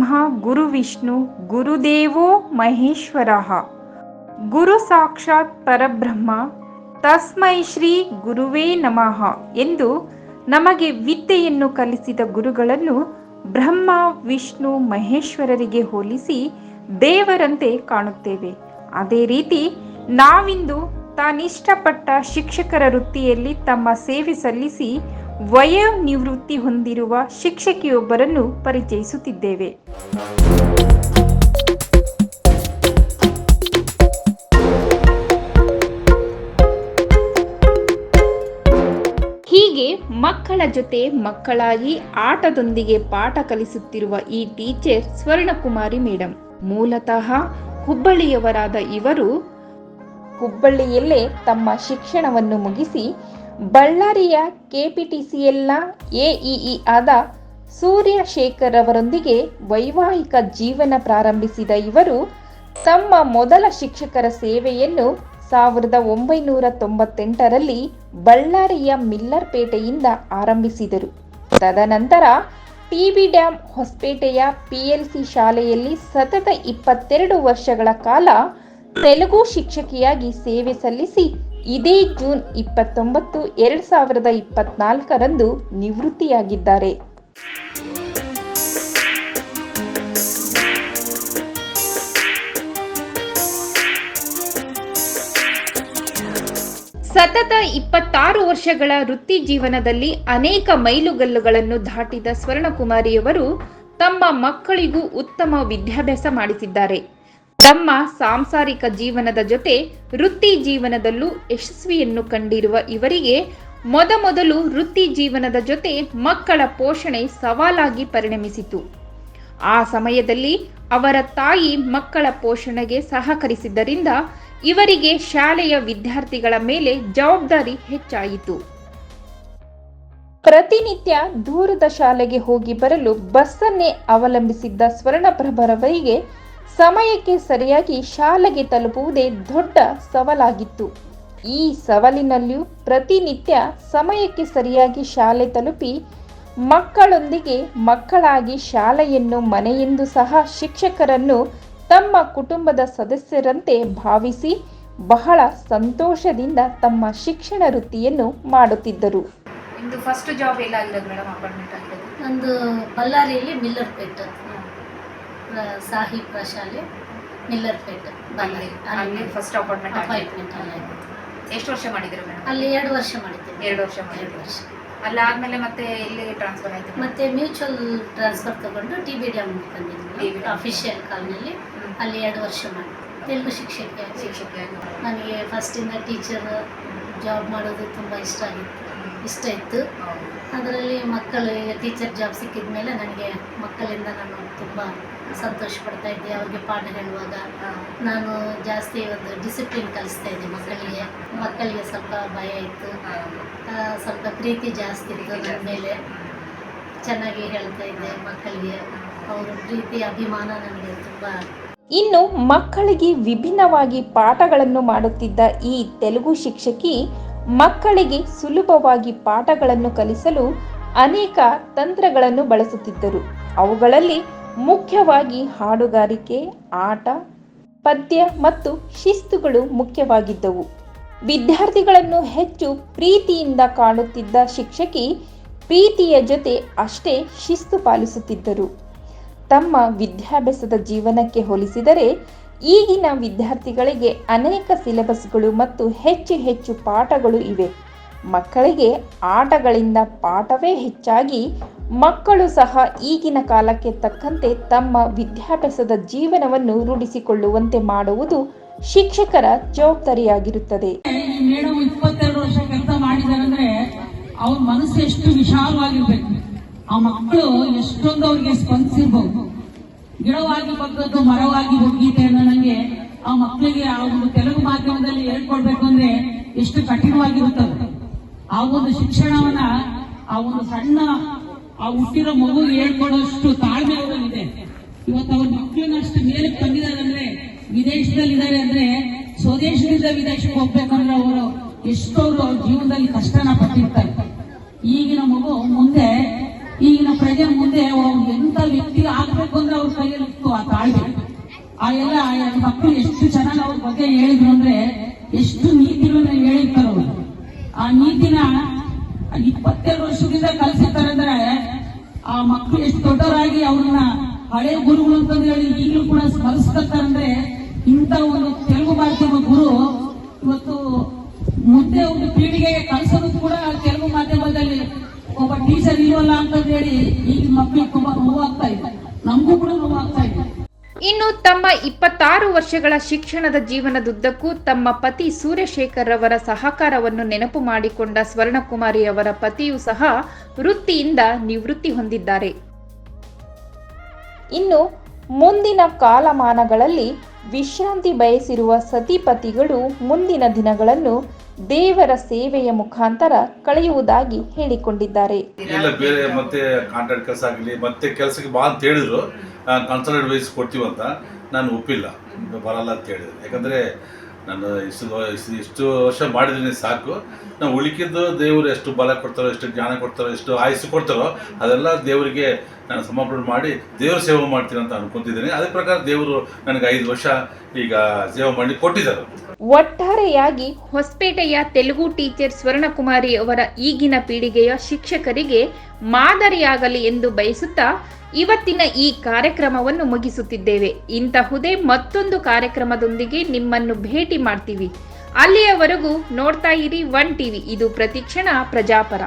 ಬ್ರಹ್ಮ, ಗುರು ವಿಷ್ಣು, ಗುರುದೇವೋ ಮಹೇಶ್ವರ. ಗುರು ಸಾಕ್ಷಾತ್ ಪರಬ್ರಹ್ಮ, ತಸ್ಮೈ ಶ್ರೀ ಗುರುವೇ ನಮಃ ಎಂದು ನಮಗೆ ವಿದ್ಯೆಯನ್ನು ಕಲಿಸಿದ ಗುರುಗಳನ್ನು ಬ್ರಹ್ಮ, ವಿಷ್ಣು, ಮಹೇಶ್ವರರಿಗೆ ಹೋಲಿಸಿ ದೇವರಂತೆ ಕಾಣುತ್ತೇವೆ. ಅದೇ ರೀತಿ ನಾವಿಂದು ತಾನಿಷ್ಟಪಟ್ಟ ಶಿಕ್ಷಕರ ವೃತ್ತಿಯಲ್ಲಿ ತಮ್ಮ ಸೇವೆ ಸಲ್ಲಿಸಿ ವಯೋನಿವೃತ್ತಿ ಹೊಂದಿರುವ ಶಿಕ್ಷಕಿಯೊಬ್ಬರನ್ನು ಪರಿಚಯಿಸುತ್ತಿದ್ದೇವೆ. ಹೀಗೆ ಮಕ್ಕಳ ಜೊತೆ ಮಕ್ಕಳಾಗಿ ಆಟದೊಂದಿಗೆ ಪಾಠ ಕಲಿಸುತ್ತಿರುವ ಈ ಟೀಚರ್ ಸ್ವರ್ಣಕುಮಾರಿ ಮೇಡಮ್ ಮೂಲತಃ ಹುಬ್ಬಳ್ಳಿಯವರಾದ ಇವರು ಹುಬ್ಬಳ್ಳಿಯಲ್ಲೇ ತಮ್ಮ ಶಿಕ್ಷಣವನ್ನು ಮುಗಿಸಿ ಬಳ್ಳಾರಿಯ ಕೆಪಿಟಿಸಿಎಲ್ನ ಎಇಇ ಆದ ಸೂರ್ಯಶೇಖರ್ ಅವರೊಂದಿಗೆ ವೈವಾಹಿಕ ಜೀವನ ಪ್ರಾರಂಭಿಸಿದ ಇವರು ತಮ್ಮ ಮೊದಲ ಶಿಕ್ಷಕರ ಸೇವೆಯನ್ನು ಸಾವಿರದ ಒಂಬೈನೂರ ತೊಂಬತ್ತೆಂಟರಲ್ಲಿ ಬಳ್ಳಾರಿಯ ಮಿಲ್ಲರ್ಪೇಟೆಯಿಂದ ಆರಂಭಿಸಿದರು. ತದನಂತರ ಟಿಬಿ ಡ್ಯಾಂ ಹೊಸಪೇಟೆಯ ಪಿಎಲ್ಸಿ ಶಾಲೆಯಲ್ಲಿ ಸತತ ಇಪ್ಪತ್ತೆರಡು ವರ್ಷಗಳ ಕಾಲ ತೆಲುಗು ಶಿಕ್ಷಕಿಯಾಗಿ ಸೇವೆ ಸಲ್ಲಿಸಿ ಇದೇ ಜೂನ್ ಇಪ್ಪತ್ತೊಂಬತ್ತು, ಎರಡು ಸಾವಿರದ ಇಪ್ಪತ್ನಾಲ್ಕರಂದು ನಿವೃತ್ತಿಯಾಗಿದ್ದಾರೆ. ಸತತ ಇಪ್ಪತ್ತಾರು ವರ್ಷಗಳ ವೃತ್ತಿ ಜೀವನದಲ್ಲಿ ಅನೇಕ ಮೈಲುಗಲ್ಲುಗಳನ್ನು ದಾಟಿದ ಸ್ವರ್ಣಕುಮಾರಿಯವರು ತಮ್ಮ ಮಕ್ಕಳಿಗೂ ಉತ್ತಮ ವಿದ್ಯಾಭ್ಯಾಸ ಮಾಡಿಸಿದ್ದಾರೆ. ತಮ್ಮ ಸಾಂಸಾರಿಕ ಜೀವನದ ಜೊತೆ ವೃತ್ತಿ ಜೀವನದಲ್ಲೂ ಯಶಸ್ವಿಯನ್ನು ಕಂಡಿರುವ ಇವರಿಗೆ ಮೊದಮೊದಲು ವೃತ್ತಿ ಜೀವನದ ಜೊತೆ ಮಕ್ಕಳ ಪೋಷಣೆ ಸವಾಲಾಗಿ ಪರಿಣಮಿಸಿತು. ಆ ಸಮಯದಲ್ಲಿ ಅವರ ತಾಯಿ ಮಕ್ಕಳ ಪೋಷಣೆಗೆ ಸಹಕರಿಸಿದ್ದರಿಂದ ಇವರಿಗೆ ಶಾಲೆಯ ವಿದ್ಯಾರ್ಥಿಗಳ ಮೇಲೆ ಜವಾಬ್ದಾರಿ ಹೆಚ್ಚಾಯಿತು. ಪ್ರತಿನಿತ್ಯ ದೂರದ ಶಾಲೆಗೆ ಹೋಗಿ ಬರಲು ಬಸ್ಸನ್ನೇ ಅವಲಂಬಿಸಿದ್ದ ಸ್ವರ್ಣಪ್ರಭರವರಿಗೆ ಸಮಯಕ್ಕೆ ಸರಿಯಾಗಿ ಶಾಲೆಗೆ ತಲುಪುವುದೇ ದೊಡ್ಡ ಸವಾಲಾಗಿತ್ತು. ಈ ಸವಾಲಿನಲ್ಲಿಯೂ ಪ್ರತಿನಿತ್ಯ ಸಮಯಕ್ಕೆ ಸರಿಯಾಗಿ ಶಾಲೆ ತಲುಪಿ ಮಕ್ಕಳೊಂದಿಗೆ ಮಕ್ಕಳಾಗಿ ಶಾಲೆಯನ್ನು ಮನೆಯೆಂದು ಸಹ ಶಿಕ್ಷಕರನ್ನು ತಮ್ಮ ಕುಟುಂಬದ ಸದಸ್ಯರಂತೆ ಭಾವಿಸಿ ಬಹಳ ಸಂತೋಷದಿಂದ ತಮ್ಮ ಶಿಕ್ಷಣ ವೃತ್ತಿಯನ್ನು ಮಾಡುತ್ತಿದ್ದರು. ಫಸ್ಟ್ ಜಾಬ್ ಮೇಡಮ್ ನಂದು ಬಳ್ಳಾರಿಯಲ್ಲಿ ಮಿಲ್ಲರ್ಪೇಟ್ ಸಾಹಿ ಮಿಲ್ಲರ್ ಮಿಲ್ಲರ್ಪೇಟ್ ಬಂದ್ರಿ. ಅಲ್ಲಿ ಫಸ್ಟ್ ಅಪಾಯಿಂಟ್ಮೆಂಟ್ ಅಪಾಯಿಂಟ್ಮೆಂಟ್ ಅಲ್ಲಿ ಆಗಿದೆ. ಎಷ್ಟು ವರ್ಷ ಮಾಡಿದ್ರು ಮೇಡಮ್ ಅಲ್ಲಿ ಎರಡು ವರ್ಷ ಮಾಡಿದ್ದೆ ಎರಡು ವರ್ಷ ಎರಡು ವರ್ಷ. ಅಲ್ಲಾದ್ಮೇಲೆ ಮತ್ತೆ ಇಲ್ಲಿ ಟ್ರಾನ್ಸ್ಫರ್ ಆಯಿತು ಮತ್ತೆ ಮ್ಯೂಚುವಲ್ ಟ್ರಾನ್ಸ್ಫರ್ ತಗೊಂಡು ಟಿ ಬಿ ಡ್ಯಾಮ್ ಬಂದಿದ್ದೀನಿ TB ಅಫಿಷಿಯಲ್ ಕಾಲ್ನಲ್ಲಿ ಅಲ್ಲಿ ಎರಡು ವರ್ಷ ಮಾಡಿ ತೆಲುಗು ಶಿಕ್ಷಕಿ ಶಿಕ್ಷಕಿಯಾಗಿ ನನಗೆ ಫಸ್ಟಿಂದ ಟೀಚರ್ ಜಾಬ್ ಮಾಡೋದು ತುಂಬ ಇಷ್ಟ ಆಗಿತ್ತು. ಇಷ್ಟ ಇತ್ತು. ಅದರಲ್ಲಿ ಮಕ್ಕಳು ಟೀಚರ್ ಜಾಬ್ ಸಿಕ್ಕಿದ ಮೇಲೆ ನನಗೆ ಮಕ್ಕಳಿಂದ ನಾನು ತುಂಬ ಸಂತೋಷ ಪಡ್ತಾ ಇದ್ದೆ ಅವ್ರಿಗೆ ಪಾಠ ಹೇಳುವಾಗ ನಾನು ಜಾಸ್ತಿ ಒಂದು ಡಿಸಿಪ್ಲಿನ್ ಕಲಿಸ್ತಾ ಇದ್ದೆ ಮಕ್ಕಳಿಗೆ. ಮಕ್ಕಳಿಗೆ ಸ್ವಲ್ಪ ಭಯ ಇತ್ತು. ಸ್ವಲ್ಪ ಪ್ರೀತಿ ಜಾಸ್ತಿ ಇತ್ತು ನನ್ನ ಮೇಲೆ ಚೆನ್ನಾಗಿ ಹೇಳ್ತಾ ಇದ್ದೆ ಮಕ್ಕಳಿಗೆ. ಅವರ ಪ್ರೀತಿ ಅಭಿಮಾನ ನನಗೆ ತುಂಬ. ಇನ್ನು ಮಕ್ಕಳಿಗೆ ವಿಭಿನ್ನವಾಗಿ ಪಾಠಗಳನ್ನು ಮಾಡುತ್ತಿದ್ದ ಈ ತೆಲುಗು ಶಿಕ್ಷಕಿ ಮಕ್ಕಳಿಗೆ ಸುಲಭವಾಗಿ ಪಾಠಗಳನ್ನು ಕಲಿಸಲು ಅನೇಕ ತಂತ್ರಗಳನ್ನು ಬಳಸುತ್ತಿದ್ದರು. ಅವುಗಳಲ್ಲಿ ಮುಖ್ಯವಾಗಿ ಹಾಡುಗಾರಿಕೆ, ಆಟ, ಪದ್ಯ ಮತ್ತು ಶಿಸ್ತುಗಳು ಮುಖ್ಯವಾಗಿದ್ದವು. ವಿದ್ಯಾರ್ಥಿಗಳನ್ನು ಹೆಚ್ಚು ಪ್ರೀತಿಯಿಂದ ಕಾಣುತ್ತಿದ್ದ ಶಿಕ್ಷಕಿ ಪ್ರೀತಿಯ ಜೊತೆ ಅಷ್ಟೇ ಶಿಸ್ತು ಪಾಲಿಸುತ್ತಿದ್ದರು. ತಮ್ಮ ವಿದ್ಯಾಭ್ಯಾಸದ ಜೀವನಕ್ಕೆ ಹೋಲಿಸಿದರೆ, ಈಗಿನ ವಿದ್ಯಾರ್ಥಿಗಳಿಗೆ ಅನೇಕ ಸಿಲೆಬಸ್ಗಳು ಮತ್ತು ಹೆಚ್ಚು ಹೆಚ್ಚು ಪಾಠಗಳು ಇವೆ. ಮಕ್ಕಳಿಗೆ ಆಟಗಳಿಂದ ಪಾಠವೇ ಹೆಚ್ಚಾಗಿ ಮಕ್ಕಳು ಸಹ ಈಗಿನ ಕಾಲಕ್ಕೆ ತಕ್ಕಂತೆ ತಮ್ಮ ವಿದ್ಯಾಭ್ಯಾಸದ ಜೀವನವನ್ನು ರೂಢಿಸಿಕೊಳ್ಳುವಂತೆ ಮಾಡುವುದು ಶಿಕ್ಷಕರ ಜವಾಬ್ದಾರಿಯಾಗಿರುತ್ತದೆ. ಇಪ್ಪತ್ತೆರಡು ವರ್ಷ ಕೆಲಸ ಮಾಡಿದಾರಂದ್ರೆ ಅವ್ರ ಮನಸ್ಸು ಎಷ್ಟು ವಿಶಾಲವಾಗಿರ್ಬೇಕು. ಆ ಮಕ್ಕಳು ಎಷ್ಟೊಂದು ಅವ್ರಿಗೆ ಸ್ಪಂದಿಸಿರ್ಬಹುದು ಗಿಡವಾಗಿ ಬಗ್ಗದ್ದು ಮರವಾಗಿ ಹೋಗಿದೆ ಅನ್ನೋ ನಂಗೆ ಆ ಮಕ್ಕಳಿಗೆ ಆ ಒಂದು ತೆಲುಗು ಮಾಧ್ಯಮದಲ್ಲಿ ಹೇಳ್ಕೊಡ್ಬೇಕು ಅಂದ್ರೆ ಎಷ್ಟು ಕಠಿಣವಾಗಿರುತ್ತದೆ ಆ ಒಂದು ಶಿಕ್ಷಣವನ್ನ ಆ ಒಂದು ಸಣ್ಣ ಆ ಹುಟ್ಟಿರೋ ಮಗು ಹೇಳ್ಕೊಡೋಷ್ಟು ತಾಳ್ಮೆ ಅವರಲ್ಲಿದೆ ಇವತ್ತು ಅವ್ರ ಮಕ್ಕಳನ್ನ ಅಷ್ಟು ಮೇಲಕ್ಕೆ ತಂದಿದ್ದಾರೆ ಅಂದ್ರೆ ವಿದೇಶದಲ್ಲಿ ಇದ್ದಾರೆ ಅಂದ್ರೆ, ಸ್ವದೇಶದಿಂದ ವಿದೇಶಕ್ಕೆ ಹೋಗ್ಬೇಕಂದ್ರೆ ಅವರು ಎಷ್ಟೋರು ಅವ್ರ ಜೀವನದಲ್ಲಿ ಕಷ್ಟನ ಪಟ್ಟಿರ್ತಾರೆ. ಈಗಿನ ಮಗು ಮುಂದೆ, ಈಗಿನ ಪ್ರಜೆ ಮುಂದೆ ಎಂತ ವ್ಯಕ್ತಿ ಆಗ್ಬೇಕು ಅಂದ್ರೆ ಅವ್ರ ಕೈಯಲ್ಲಿ ಆ ತಾಳ್ಮೆ. ಆ ಎಲ್ಲ ಮಕ್ಕಳು ಎಷ್ಟು ಚೆನ್ನಾಗಿ ಅವ್ರ ಬಗ್ಗೆ ಹೇಳಿದ್ರು ಅಂದ್ರೆ, ಎಷ್ಟು ನೀತಿಗಳನ್ನ ಹೇಳಿರ್ತಾರ ಅವರು. ಆ ನೀತಿನ ಇಪ್ಪತ್ತೆರಡು ವರ್ಷದಿಂದ ಕಲಿಸಿರ್ತಾರೆ ಅಂದ್ರೆ ಆ ಮಕ್ಕಳು ಎಷ್ಟು ದೊಡ್ಡರಾಗಿ ಅವ್ರನ್ನ ಹಳೆ ಗುರುಗಳು ಅಂತಂದು ಹೇಳಿ ಈಗಲೂ ಕೂಡ ಸ್ಮರಿಸ್ಕೊತಾರೆ ಅಂದ್ರೆ ಇಂಥ ಒಂದು ತೆಲುಗು ಮಾಧ್ಯಮ ಗುರು ಇವತ್ತು ಮುಂದೆ ಒಂದು ಪೀಳಿಗೆಗೆ ಕಲಿಸೋದು ಕೂಡ ತೆಲುಗು ಮಾಧ್ಯಮದಲ್ಲಿ ಒಬ್ಬ ಟೀಚರ್ ಇರೋಲ್ಲ ಅಂತ ಹೇಳಿ ಈಗ ಮಕ್ಕಳಿಗೆ ತುಂಬಾ ನೋವಾಗ್ತಾ ಇದೆ. ನಮಗೂ ಕೂಡ ನೋವಾಗ್ತಾ ಇದೆ. ಇನ್ನು ತಮ್ಮ ಇಪ್ಪತ್ತಾರು ವರ್ಷಗಳ ಶಿಕ್ಷಣದ ಜೀವನದುದ್ದಕ್ಕೂ ತಮ್ಮ ಪತಿ ಸೂರ್ಯಶೇಖರ್ ಅವರ ಸಹಕಾರವನ್ನು ನೆನಪು ಮಾಡಿಕೊಂಡ ಸ್ವರ್ಣಕುಮಾರಿ ಅವರ ಪತಿಯೂ ಸಹ ವೃತ್ತಿಯಿಂದ ನಿವೃತ್ತಿ ಹೊಂದಿದ್ದಾರೆ. ಇನ್ನು ಮುಂದಿನ ಕಾಲಮಾನಗಳಲ್ಲಿ ವಿಶ್ರಾಂತಿ ಬಯಸಿರುವ ಸತಿಪತಿಗಳು ಮುಂದಿನ ದಿನಗಳನ್ನು ದೇವರ ಸೇವೆಯ ಮುಖಾಂತರ ಕಳೆಯುವುದಾಗಿ ಹೇಳಿಕೊಂಡಿದ್ದಾರೆ. ಇಲ್ಲ, ಬೇರೆ ಮತ್ತೆ ಕಾಂಟ್ರಾಕ್ಟ್ ಕೆಲಸ ಆಗಲಿ, ಮತ್ತೆ ಕೆಲಸಕ್ಕೆ ಬಾ ಅಂತ ಹೇಳಿದ್ರು. ಕನ್ಸಲ್ಟೆಂಟ್ ವೈಸ್ ಕೊಡ್ತೀವಂತ ನಾನು ಒಪ್ಪಿಲ್ಲ. ಬರಲ್ಲ ಅಂತ ಹೇಳಿದೆ ಯಾಕಂದರೆ ನಾನು ಇಷ್ಟು ಇಷ್ಟು- ಇಷ್ಟು ವರ್ಷ ಮಾಡಿದ್ದೀನಿ ಸಾಕು. ನಾವು ಉಳಿಕಿದ್ದು ದೇವರು ಎಷ್ಟು ಬಲ ಕೊಡ್ತಾರೋ, ಎಷ್ಟು ಜ್ಞಾನ ಕೊಡ್ತಾರೋ, ಎಷ್ಟು ಆಯಸ್ಸು ಕೊಡ್ತಾರೋ, ಅದೆಲ್ಲ ದೇವರಿಗೆ ನಾನು ಸಮರ್ಪಣೆ ಮಾಡಿ ದೇವ್ರ ಸೇವೆ ಮಾಡ್ತೀನಿ ಅಂತ ಅನ್ಕೊಂತಿದ್ದೀನಿ. ಅದೇ ಪ್ರಕಾರ ದೇವರು ನನಗೆ ಐದು ವರ್ಷ ಈಗ ಸೇವೆ ಮಾಡಿ ಕೊಟ್ಟಿದ್ದಾರೆ. ಒಟ್ಟಾರೆಯಾಗಿ ಹೊಸಪೇಟೆಯ ತೆಲುಗು ಟೀಚರ್ ಸ್ವರ್ಣಕುಮಾರಿ ಅವರ ಈಗಿನ ಪೀಳಿಗೆಯ ಶಿಕ್ಷಕರಿಗೆ ಮಾದರಿಯಾಗಲಿ ಎಂದು ಬಯಸುತ್ತಾ ಇವತ್ತಿನ ಈ ಕಾರ್ಯಕ್ರಮವನ್ನು ಮುಗಿಸುತ್ತಿದ್ದೇವೆ. ಇಂತಹುದೇ ಮತ್ತೊಂದು ಕಾರ್ಯಕ್ರಮದೊಂದಿಗೆ ನಿಮ್ಮನ್ನು ಭೇಟಿ ಮಾಡ್ತೀವಿ. ಅಲ್ಲಿಯವರೆಗೂ ನೋಡ್ತಾ ಇರಿ ಒನ್ ಟಿವಿ. ಇದು ಪ್ರತಿಕ್ಷಣ ಪ್ರಜಾಪರ.